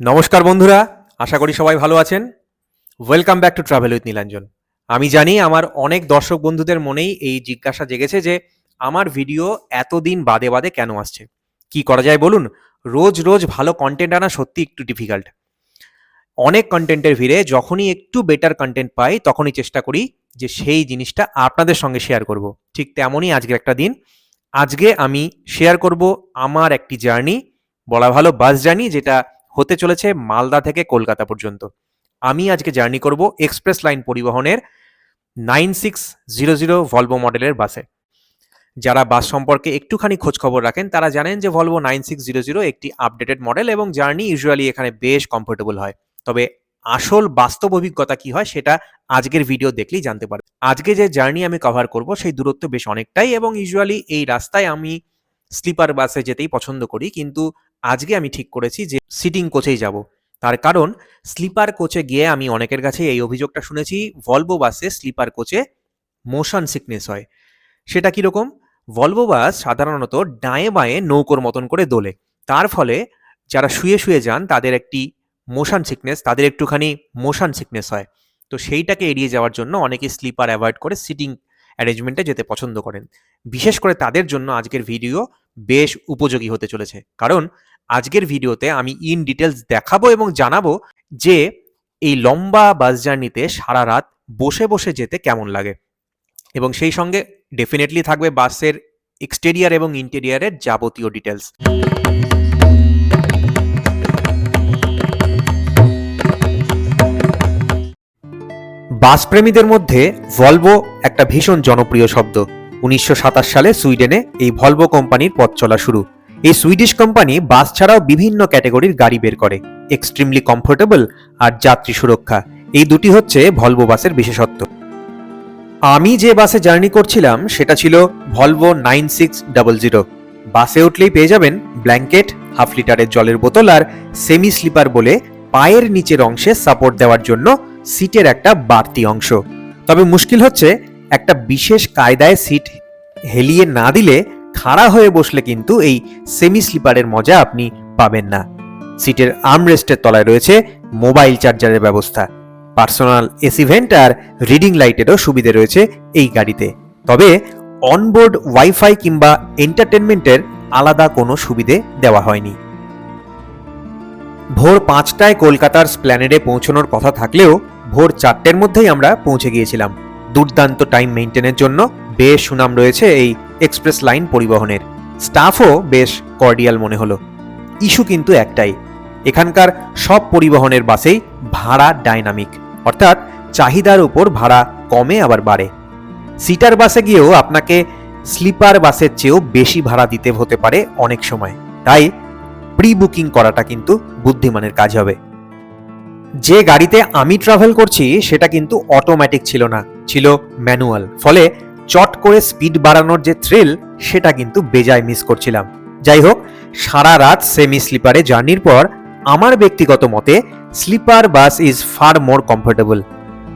নমস্কার বন্ধুরা, আশা করি সবাই ভালো আছেন। Welcome back to travel with Nilanjan আমি জানি আমার অনেক দর্শক বন্ধুদের মনেই এই জিজ্ঞাসা জেগেছে যে, আমার ভিডিও এতদিন বাদে বাদে কেন আসছে? কি করা যায় বলুন? রোজ রোজ ভালো কন্টেন্ট আনা সত্যি একটু ডিফিকাল্ট অনেক কন্টেন্টের ভিড়ে যখনই একটু বেটার কন্টেন্ট পাই, তখনই চেষ্টা করি যে সেই জিনিসটা আপনাদের সঙ্গে শেয়ার করব। ঠিক তেমনই আজকের একটা দিন। আজকে আমি শেয়ার করব আমার একটি জার্নি বলা ভালো বাস জার্নি যেটা হতে চলেছে মালদা থেকে কলকাতা পর্যন্ত। আমি আজকে জার্নি করব এক্সপ্রেস লাইন পরিবহনের nine six zero zero Volvo মডেলের বাসে। যারা বাস সম্পর্কে একটুখানি খোঁজ খবর রাখেন, তারা জানেন যে Volvo nine six zero zero একটি আপডেটেড মডেল এবং জার্নি ইউজুয়ালি এখানে বেশ কমফোর্টেবল হয়। তবে আসল বাস্তব অভিজ্ঞতা কি হয় সেটা আজকের ভিডিও দেখলেই জানতে পারবে আজকে যে জার্নি আমি কভার করব সেই দূরত্ব বেশ অনেকটাই এবং ইউজুয়ালি এই রাস্তায় আমি স্লিপার বাসে যেতেই পছন্দ করি, কিন্তু আজকে আমি ঠিক করেছি যে সিটিং কোচেই যাব। তার কারণ স্লিপার কোচে গিয়ে আমি অনেকের কাছে এই অভিযোগটা শুনেছি ভলভো বাসে স্লিপার কোচে মোশন সিকনেস হয়। সেটা কীরকম ভলভো বাস সাধারণত ডায়ে বাঁয়ে নৌকোর মতন করে দোলে। তার ফলে যারা শুয়ে শুয়ে যান, তাদের একটি মোশন সিকনেস তাদের একটুখানি মোশন সিকনেস হয়। তো সেইটাকে এড়িয়ে যাওয়ার জন্য অনেকে স্লিপার অ্যাভয়েড করে সিটিং অ্যারেঞ্জমেন্টে যেতে পছন্দ করেন। বিশেষ করে তাদের জন্য আজকের ভিডিও বেশ উপযোগী হতে চলেছে। কারণ আজকের ভিডিওতে আমি ইন ডিটেলস দেখাবো এবং জানাব যে এই লম্বা বাস জার্নিতে সারা রাত বসে বসে যেতে কেমন লাগে। এবং সেই সঙ্গে ডেফিনেটলি থাকবে বাসের এক্সটেরিয়ার এবং ইন্টেরিয়ারের যাবতীয় ডিটেলস বাস প্রেমীদের মধ্যে ভলভো একটা ভীষণ জনপ্রিয় শব্দ। উনিশশো সাতাশ সালে সুইডেনে এই ভলভো কোম্পানির পথ চলা শুরু। এই সুইডিশ কোম্পানি বাস ছাড়াও বিভিন্ন ক্যাটাগরির গাড়ি বের করে, এক্সট্রিমলি কমফোর্টেবল আর যাত্রী সুরক্ষা। এই দুটি হচ্ছে ভলভো বাসের বিশেষত্ব। আমি যে বাসে জার্নি করছিলাম, সেটা ছিল Volvo nine six double zero. বাসে উঠলেই পেয়ে যাবেন ব্ল্যাঙ্কেট, হাফ লিটারের জলের বোতল আর সেমি স্লিপার বলে পায়ের নিচের অংশে সাপোর্ট দেওয়ার জন্য সিটের একটা বাড়তি অংশ। তবে মুশকিল হচ্ছে, একটা বিশেষ কায়দায় সিট হেলিয়ে না দিলে খাড়া হয়ে বসলে কিন্তু এই সেমি স্লিপারের মজা আপনি পাবেন না। সিটের আর্মরেস্টের তলায় রয়েছে মোবাইল চার্জারের ব্যবস্থা। পার্সোনাল এসি ভেন্ট আর রিডিং লাইটেরও সুবিধে রয়েছে এই গাড়িতে। তবে অনবোর্ড ওয়াইফাই কিংবা এন্টারটেনমেন্টের আলাদা কোনো সুবিধে দেওয়া হয়নি। ভোর পাঁচটায় কলকাতার স্প্ল্যানেডে পৌঁছানোর কথা থাকলেও ভোর চারটের মধ্যেই আমরা পৌঁছে গিয়েছিলাম। দুর্দান্ত টাইম মেনটেনের জন্য বেশ সুনাম রয়েছে এই এক্সপ্রেস লাইন পরিবহনের। স্টাফও বেশ কর্ডিয়াল মনে হলো। ইস্যু কিন্তু একটাই, এখানকার সব পরিবহনের বাসেই ভাড়া ডাইনামিক অর্থাৎ চাহিদার উপর ভাড়া কমে আবার বাড়ে। সিটার বাসে গিয়েও আপনাকে স্লিপার বাসের চেয়েও বেশি ভাড়া দিতে হতে পারে অনেক সময়। তাই প্রি বুকিং করাটা কিন্তু বুদ্ধিমানের কাজ হবে। যে গাড়িতে আমি ট্রাভেল করছি, সেটা কিন্তু অটোমেটিক ছিল না, ছিল ম্যানুয়াল ফলে চট করে স্পিড বাড়ানোর যে থ্রিল সেটা কিন্তু বেজায় মিস করছিলাম। যাই হোক, সারা রাত সেমি স্লিপারে জার্নির পর আমার ব্যক্তিগত মতে sleeper bus is far more comfortable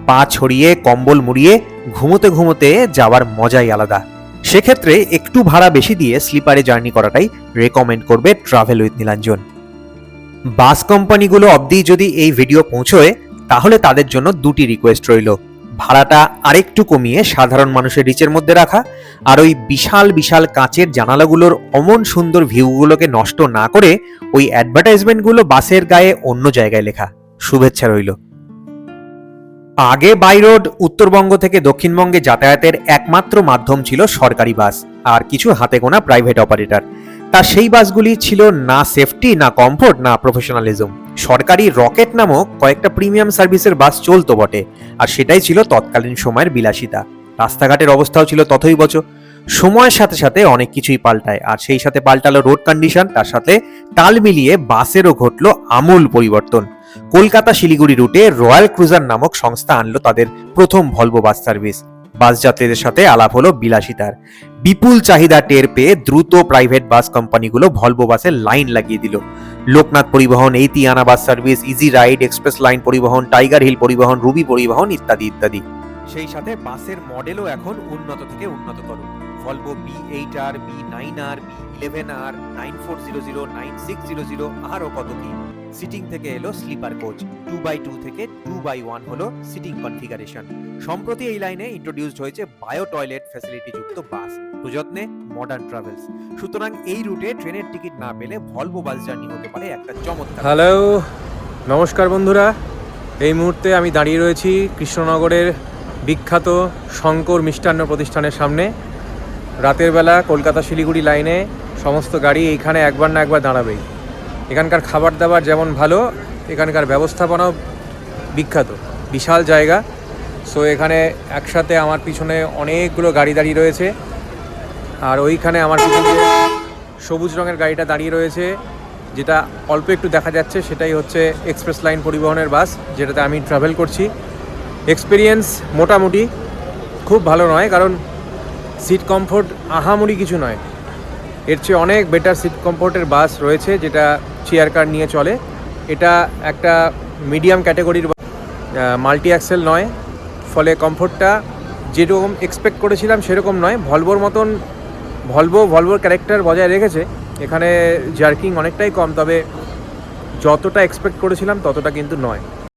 পা ছড়িয়ে, কম্বল মুড়িয়ে, ঘুমোতে ঘুমোতে যাওয়ার মজাই আলাদা। সেক্ষেত্রে একটু ভাড়া বেশি দিয়ে স্লিপারে জার্নি করাটাই রেকমেন্ড করবে ট্রাভেল উইথ নীলাঞ্জন। বাস কোম্পানিগুলো অবধি যদি এই ভিডিও পৌঁছয়, তাহলে তাদের জন্য দুটি রিকোয়েস্ট রইল। ভাড়াটা আরেকটু কমিয়ে সাধারণ মানুষের রিচের মধ্যে রাখা, আর ওই বিশাল বিশাল কাঁচের জানালাগুলোর অমন সুন্দর ভিউগুলোকে নষ্ট না করে ওই অ্যাডভার্টাইজমেন্টগুলো বাসের গায়ে অন্য জায়গায় লেখা। শুভেচ্ছা রইল। আগে বাই রোড, উত্তরবঙ্গ থেকে দক্ষিণবঙ্গে যাতায়াতের একমাত্র মাধ্যম ছিল সরকারি বাস, আর কিছু হাতে গোনা প্রাইভেট অপারেটর তা সেই বাসগুলি ছিল না সেফটি না কমফোর্ট না প্রফেশনালিজম সরকারি রকেট নামক কয়েকটা প্রিমিয়াম সার্ভিসের বাস চলতো বটে, আর সেটাই ছিল তৎকালীন সময়ের বিলাসিতা। রাস্তাঘাটের অবস্থাও ছিল তথই বচ সময়ের সাথে সাথে অনেক কিছুই পাল্টায়, আর সেই সাথে পাল্টালো রোড কন্ডিশন তার সাথে তাল মিলিয়ে বাসেরও ঘটলো আমূল পরিবর্তন। কলকাতা শিলিগুড়ি রুটে রয়্যাল ক্রুজার নামক সংস্থা আনলো তাদের প্রথম ভলভো বাস সার্ভিস বাস যাত্রীদের সাথে আলাপ হলো বিলাসিতার। বিপুল চাহিদা টের পেয়ে দ্রুত প্রাইভেট বাস কোম্পানিগুলো ভলভো বাসের লাইন লাগিয়ে দিল। লোকনাথ পরিবহন এইতিয়ানা bus service Easy Ride Express Line Paribahan Tiger Hill Paribahan Ruby Paribahan ইত্যাদি ইত্যাদি। সেই সাথে বাসের মডেলও এখন উন্নত থেকে উন্নত উন্নততর। Volvo B eight R B nine R B eleven R nine four zero zero nine six zero zero আরও কত কি? সিটিং থেকে এলো sleeper coach two by two থেকে টু বাই ওয়ান হলো সিটিং কনফিগারেশন সম্প্রতি এই লাইনে ইন্ট্রোডিউসড হয়েছে বায়ো টয়লেট ফ্যাসিলিটি যুক্ত বাস প্রযত্নে মডার্ন ট্রাভেলস সুতরাং এই রুটে ট্রেনের টিকিট না পেলে ভলভো বাস জার্নি হতে পারে একটা চমৎকার হ্যালো নমস্কার বন্ধুরা। এই মুহূর্তে আমি দাঁড়িয়ে রয়েছি কৃষ্ণনগরের বিখ্যাত শঙ্কর মিষ্টান্ন প্রতিষ্ঠানের সামনে। রাতের বেলা কলকাতা শিলিগুড়ি লাইনে সমস্ত গাড়ি এইখানে একবার না একবার দাঁড়াবেই। এখানকার খাবার দাবার যেমন ভালো, এখানকার ব্যবস্থাপনাও বিখ্যাত, বিশাল জায়গা। সো এখানে একসাথে আমার পিছনে অনেকগুলো গাড়ি দাঁড়িয়ে রয়েছে। আর ওইখানে আমার পিছনে সবুজ রঙের গাড়িটা দাঁড়িয়ে রয়েছে, যেটা অল্প একটু দেখা যাচ্ছে, সেটাই হচ্ছে এক্সপ্রেস লাইন পরিবহনের বাস, যেটাতে আমি ট্রাভেল করছি। এক্সপিরিয়েন্স মোটামুটি খুব ভালো নয়, কারণ সিট কমফোর্ট আহামরি কিছু নয়। এর চেয়ে অনেক বেটার সিট কমফোর্টের বাস রয়েছে, যেটা চেয়ার কার নিয়ে চলে। এটা একটা মিডিয়াম ক্যাটাগরির মাল্টি অ্যাক্সেল নয়। ফলে কমফোর্টটা যেরকম এক্সপেক্ট করেছিলাম সেরকম নয়। ভলভোর মতন ভলভো ভলভোর ক্যারেক্টার বজায় রেখেছে। এখানে জার্কিং অনেকটাই কম, তবে যতটা এক্সপেক্ট করেছিলাম ততটা কিন্তু নয়।